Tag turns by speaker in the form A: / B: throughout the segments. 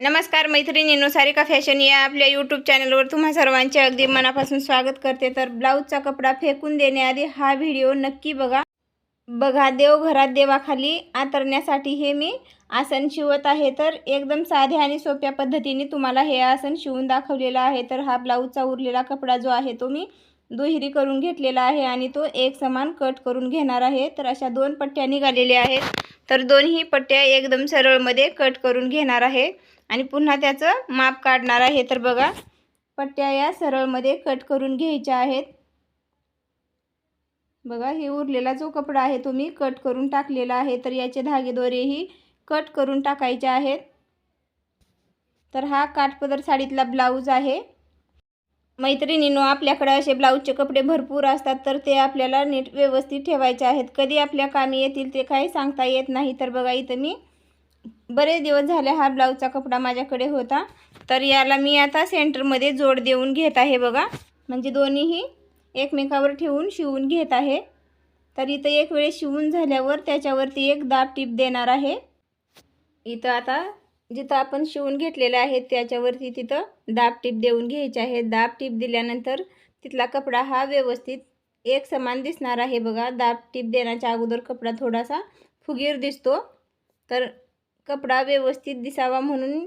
A: नमस्कार मैत्रिणींनो सारिका फॅशन या आपल्या यूट्यूब चॅनलवर तुम्हा सर्वांचे अगदी मनापासून स्वागत करते. तर ब्लाऊजचा कपडा फेकून देण्याआधी हा व्हिडिओ नक्की बघा. बघा देव घरात देवाखाली आतरण्यासाठी हे मी आसन शिवत आहे. तर एकदम साध्या आणि सोप्या पद्धतीने तुम्हाला हे आसन शिवून दाखवलेलं आहे. तर हा ब्लाऊजचा उरलेला कपडा जो आहे तो मी दुहेरी करून घेतलेला आहे आणि तो एक समान कट करून घेणार आहे. तर अशा दोन पट्ट्या निघालेल्या आहेत. तर दोन्ही पट्ट्या एकदम सरळमध्ये कट करून घेणार आहे. आणि पुन्हा त्याचं माप काढणार आहे. तर बघा पट्ट्या या सरळमध्ये कट करून घ्यायच्या आहेत. बघा हे उरलेला जो कपडा आहे तो मी कट करून टाकलेला आहे. तर याचे धागेदोरेही कट करून टाकायचे आहेत. तर हा काठपदर साडीतला ब्लाऊज आहे. मैत्रिणींनो आपल्याकडे असे ब्लाऊजचे कपडे भरपूर असतात तर ते आपल्याला नीट व्यवस्थित ठेवायचे आहेत. कधी आपल्या कामी येतील ते काही सांगता येत नाही. तर बघा इथं मी बरेच दिवस झाले हा ब्लाऊजचा कपडा माझ्याकडे होता. तर याला मी आता सेंटरमध्ये जोड देऊन घेत आहे बघा. म्हणजे दोन्हीही एकमेकावर ठेवून शिवून घेत आहे. तर इथं एक वेळेस शिवून झाल्यावर त्याच्यावरती एक दाब टीप देणार आहे. इथं आता जिथं आपण शिवून घेतलेलं आहे त्याच्यावरती तिथं दाब टीप देऊन घ्यायचे आहे. दाब टीप दिल्यानंतर तिथला कपडा हा व्यवस्थित एक समान दिसणार आहे. बघा दाब टीप देण्याच्या अगोदर कपडा थोडासा फुगीर दिसतो. तर कपडा व्यवस्थित दिसावा म्हणून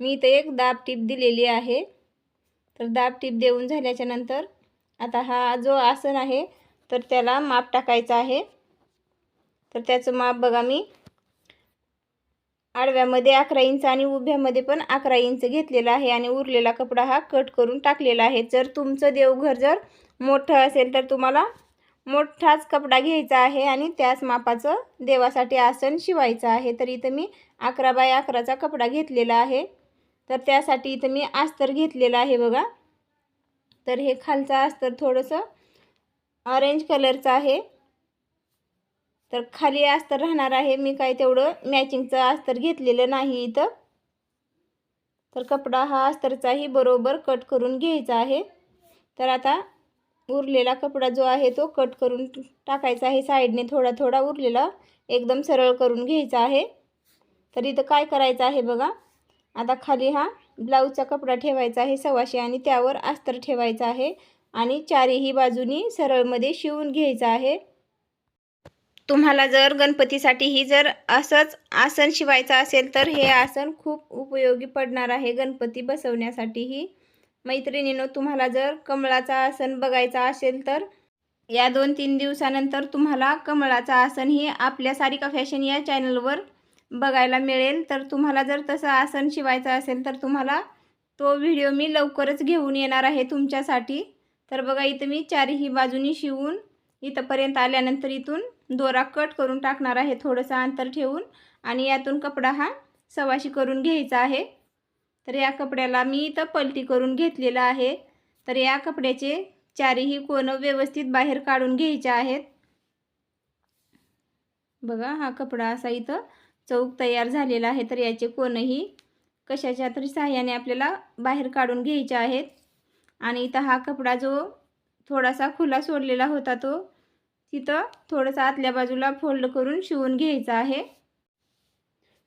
A: मी इथं एक दाब टीप दिलेली आहे. तर दाब टीप देऊन झाल्याच्यानंतर आता हा जो आसन आहे तर त्याला माप टाकायचा आहे. तर त्याचं माप बघा मी आडव्यामध्ये अकरा इंच आणि उभ्यामध्ये पण अकरा इंच घेतलेला आहे आणि उरलेला कपडा हा कट करून टाकलेला आहे. जर तुमचं देवघर जर मोठं असेल तर तुम्हाला मोठाच कपडा घ्यायचा आहे आणि त्याच मापाचं देवासाठी आसन शिवायचं आहे. तर इथं मी अकरा बाय अकराचा कपडा घेतलेला आहे. तर त्यासाठी इथं मी अस्तर घेतलेलं आहे बघा. तर हे खालचं अस्तर थोडंसं ऑरेंज कलरचं आहे. तर खाली अस्तर राहणार आहे. मी काय तेवढं मॅचिंगचं अस्तर घेतलेलं नाही इथं. तर कपडा हा अस्तरचाही बरोबर कट करून घ्यायचा आहे. तर आता उरलेला कपडा जो आहे तो कट करून टाकायचा आहे. साईडने थोडा थोडा उरलेला एकदम सरळ करून घ्यायचा आहे. तर इथं काय करायचं आहे बघा. आता खाली हा ब्लाऊजचा कपडा ठेवायचा आहे सव्वाशे आणि त्यावर अस्तर ठेवायचा आहे. आणि चारही बाजूनी सरळमध्ये शिवून घ्यायचं आहे. तुम्हाला जर गणपतीसाठीही जर असंच आसन शिवायचं असेल तर हे आसन खूप उपयोगी पडणार आहे गणपती बसवण्यासाठीही. मैत्रिणीनं तुम्हाला जर कमळाचं आसन बघायचं असेल तर या दोन तीन दिवसानंतर तुम्हाला कमळाचं आसन ही आपल्या सारिका फॅशन या चॅनलवर बघायला मिळेल. तर तुम्हाला जर तसं आसन शिवायचं असेल तर तुम्हाला तो व्हिडिओ मी लवकरच घेऊन येणार आहे तुमच्यासाठी. तर बघा इथं मी चारही बाजूनी शिवून इथंपर्यंत आल्यानंतर इथून दोरा कट करून टाकणार आहे थोडंसं अंतर ठेवून. आणि यातून कपडा हा सवाशी करून घ्यायचा आहे. तर या कपड्याला मी इथं पलटी करून घेतलेला आहे. तर या कपड्याचे चारही कोण व्यवस्थित बाहेर काढून घ्यायचे आहेत. बघा हा कपडा असा इथं चौक तयार झालेला आहे. तर याचे कोणही कशाच्या तरी सहाय्याने आपल्याला बाहेर काढून घ्यायचे आहेत. आणि इथं हा कपडा जो थोडासा खुला सोडलेला होता तो तिथं थोडंसं आतल्या बाजूला फोल्ड करून शिवून घ्यायचं आहे.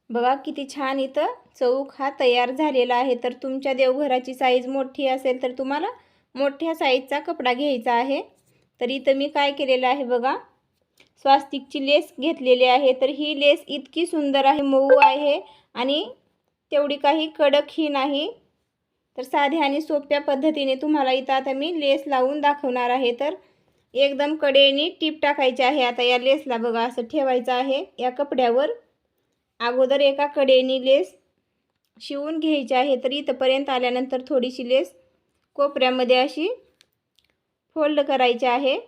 A: बघा किती छान इथं चौक हा तयार झालेला आहे. तर तुमच्या देवघराची साईज मोठी असेल तर तुम्हाला मोठ्या साईजचा कपडा घ्यायचा आहे. तर इथं मी काय केलेलं आहे बघा. स्वास्तिकची लेस घेतलेली आहे. तर ही लेस इतकी सुंदर आहे मऊ आहे आणि तेवढी काही कडक ही नाही. तर साध्या आणि सोप्या पद्धतीने तुम्हाला इथं आता मी लेस लावून दाखवणार आहे. तर एकदम कडेने टीप टाकायची आहे. आता या लेसला बघा असं ठेवायचं आहे. या कपड्यावर अगोदर एका कडेने लेस शिवून घ्यायची आहे. तर इथंपर्यंत आल्यानंतर थोडीशी लेस कोपऱ्यामध्ये अशी फोल्ड करायची आहे.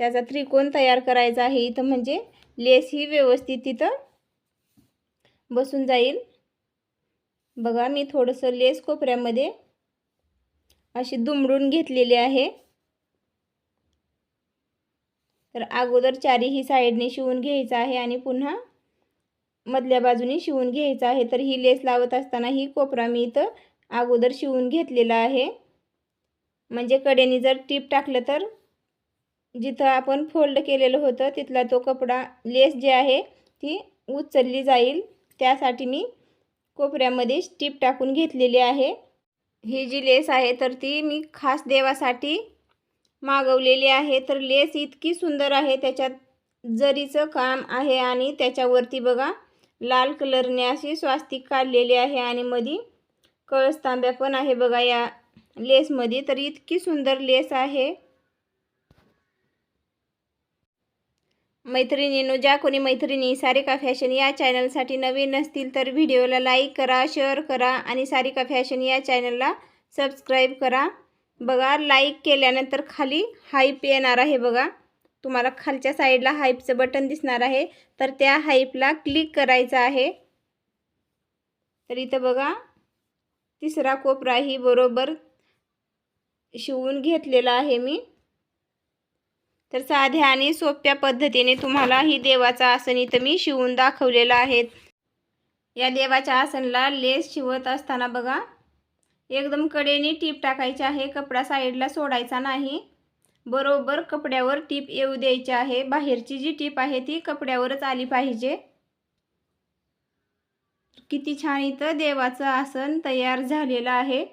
A: त्याचा त्रिकोण तयार करायचा आहे. इथं म्हणजे लेस ही व्यवस्थित तिथं बसून जाईल. बघा मी थोडंसं लेस कोपऱ्यामध्ये अशी दुमडून घेतलेली आहे. तर अगोदर चारीही साईडने शिवून घ्यायचं आहे आणि पुन्हा मधल्या बाजूने शिवून घ्यायचं आहे. तर ही लेस लावत असताना ही कोपरा मी इथं अगोदर शिवून घेतलेला आहे. म्हणजे कडेने जर टीप टाकलं तर जिथं आपण फोल्ड केलेलं होतं तिथला तो कपडा लेस जे आहे ती उचलली जाईल. त्यासाठी मी कोपऱ्यामध्ये टीप टाकून घेतलेली आहे. ही जी लेस आहे तर ती मी खास देवासाठी मागवलेली आहे. तर लेस इतकी सुंदर आहे. त्याच्यात जरीचं काम आहे आणि त्याच्यावरती बघा लाल कलरने अशी स्वास्तिक काढलेली आहे आणि मधी कळस तांब्या पण आहे बघा या लेसमध्ये तर इतकी सुंदर लेस आहे. मैत्रिणींनो ज्या कोणी मैत्रिणी सारिका फॅशन या चॅनलसाठी नवीन असतील तर व्हिडिओला लाईक करा शेअर करा आणि सारिका फॅशन या चॅनलला सबस्क्राईब करा. बघा लाईक केल्यानंतर खाली हाईप येणार आहे बघा. तुम्हाला खालच्या साईडला हाईपचं बटन दिसणार आहे. तर त्या हाईपला क्लिक करायचं आहे. तर इथं बघा तिसरा कोपराही बरोबर शिवून घेतलेला आहे मी. तर साध्या आणि सोप्या पद्धतीने तुम्हाला ही देवाचं आसन इथं मी शिवून दाखवलेलं आहे. या देवाच्या आसनला लेस शिवत असताना बघा एकदम कडेने टीप टाकायची आहे कपडा साईडला सोडायचा नाही. बरोबर कपड्यावर टीप येऊ द्यायची आहे. बाहेरची जी टीप आहे ती कपड्यावरच आली पाहिजे. किती छान इथं देवाचं आसन तयार झालेलं आहे.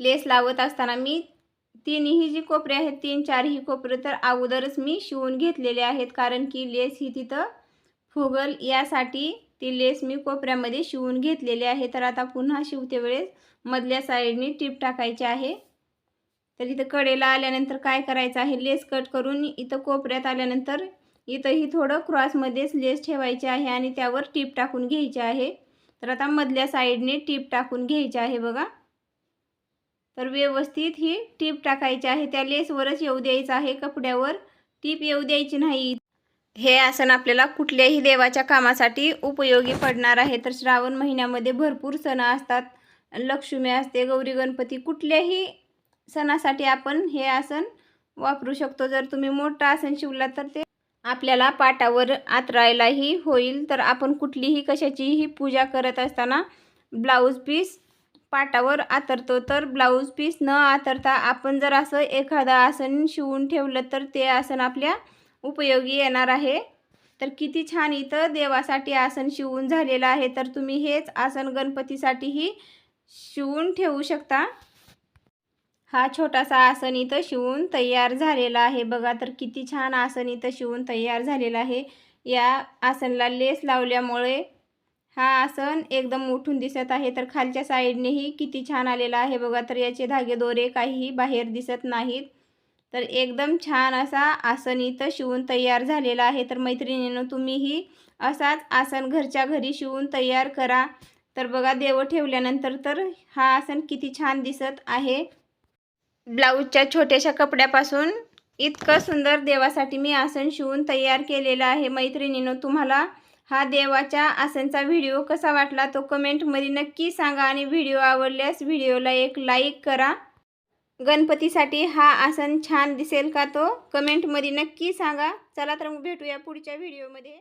A: लेस लावत असताना मी तिन्ही जी कोपरे आहेत तीन चारही कोपरे तर अगोदरच मी शिवून घेतलेले आहेत. कारण की लेस ही तिथं फुगल यासाठी ती लेस मी कोपऱ्यामध्ये शिवून घेतलेली आहे. तर आता पुन्हा शिवते वेळेस. मधल्या साईडने टीप टाकायची आहे. तर इथं कडेला आल्यानंतर काय करायचं आहे? लेस कट करून इथं कोपऱ्यात आल्यानंतर इथंही थोडं क्रॉसमध्येच लेस ठेवायची आहे आणि त्यावर टीप टाकून घ्यायची आहे. तर आता मधल्या साईडने टीप टाकून घ्यायची आहे बघा. तर व्यवस्थित ही टीप टाकायची आहे. त्या लेसवरच येऊ द्यायचं आहे. कपड्यावर टीप येऊ द्यायची नाही. हे आसन आपल्याला कुठल्याही देवाच्या कामासाठी उपयोगी पडणार आहे. तर श्रावण महिन्यामध्ये भरपूर सण असतात. लक्ष्मी असते गौरी गणपती कुठल्याही सणासाठी आपण हे आसन वापरू शकतो. जर तुम्ही मोठं आसन शिवला तर ते आपल्याला पाटावर आतरायलाही होईल. तर आपण कुठलीही कशाचीही पूजा करत असताना ब्लाऊज पीस पाटावर आतरतो. तर ब्लाऊज पीस न आतरता आपण जर असं एखादं आसन शिवून ठेवलं तर ते आसन आपल्या उपयोगी येणार आहे. तर किती छान इथं देवासाठी आसन शिवून झालेलं आहे. तर तुम्ही हेच आसन गणपतीसाठीही शिवून ठेवू शकता. हा छोटासा आसन इथं शिवून तयार झालेला आहे. बघा तर किती छान आसन इथं शिवून तयार झालेलं आहे. या आसनला लेस लावल्यामुळे हा आसन एकदम उठून दिसत आहे. तर खालच्या साईडनेही किती छान आलेला आहे. बघा तर याचे धागे दोरे काहीही बाहेर दिसत नाहीत. तर एकदम छान असा आसन इथं शिवून तयार झालेला आहे. तर मैत्रिणीनं तुम्हीही असाच आसन घरच्या घरी शिवून तयार करा. तर बघा देव ठेवल्यानंतर तर हा आसन किती छान दिसत आहे. ब्लाऊजच्या छोट्याशा कपड्यापासून इतकं सुंदर देवासाठी मी आसन शिवून तयार केलेलं आहे. मैत्रिणीनं तुम्हाला हा देवाच्या आसनचा व्हिडिओ कसा वाटला तो कमेंटमध्ये नक्की सांगा आणि व्हिडिओ आवडल्यास व्हिडिओला एक लाईक करा. गणपतीसाठी हा आसन छान दिसेल का तो? कमेंटमध्ये नक्की सांगा. चला तर मग भेटूया पुढच्या व्हिडिओमध्ये.